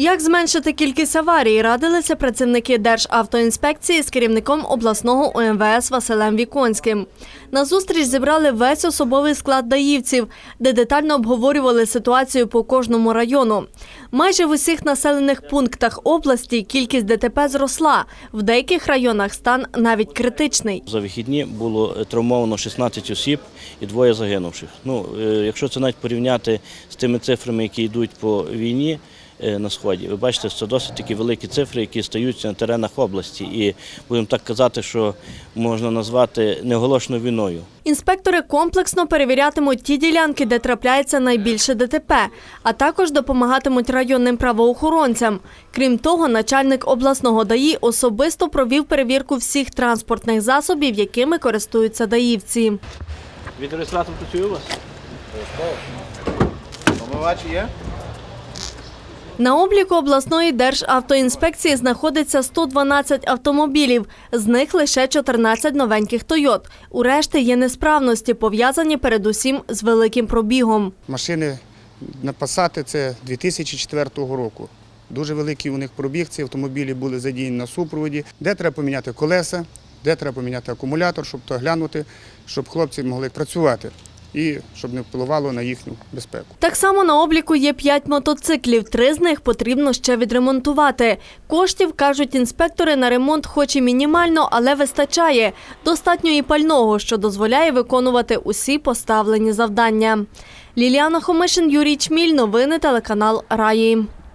Як зменшити кількість аварій, радилися працівники Державтоінспекції з керівником обласного УМВС Василем Віконським. На зустріч зібрали весь особовий склад даївців, де детально обговорювали ситуацію по кожному району. Майже в усіх населених пунктах області кількість ДТП зросла. В деяких районах стан навіть критичний. За вихідні було травмовано 16 осіб і двоє загинувших. Ну, е, якщо це навіть порівняти з тими цифрами, які йдуть по війні на сході, ви бачите, це досить такі великі цифри, які стаються на теренах області. І будемо так казати, що можна назвати неоголошеною війною. Інспектори комплексно перевірятимуть ті ділянки, де трапляється найбільше ДТП, а також допомагатимуть районним правоохоронцям. Крім того, начальник обласного ДАІ особисто провів перевірку всіх транспортних засобів, якими користуються даївці. Відреєстратор працює у вас? Омивач є? На обліку обласної державтоінспекції знаходиться 112 автомобілів, з них лише 14 новеньких «Тойот». У решти є несправності, пов'язані передусім з великим пробігом. Машини на Passat це 2004 року. Дуже великий у них пробіг. Ці автомобілі були задіяні на супроводі, де треба поміняти колеса, де треба поміняти акумулятор, щоб то глянути, щоб хлопці могли працювати і щоб не впливало на їхню безпеку. Так само на обліку є п'ять мотоциклів, три з них потрібно ще відремонтувати. Коштів, кажуть інспектори, на ремонт хоч і мінімально, але вистачає. Достатньо і пального, що дозволяє виконувати усі поставлені завдання. Ліліана Хомишин, Юрій Чміль, новини телеканал Раї.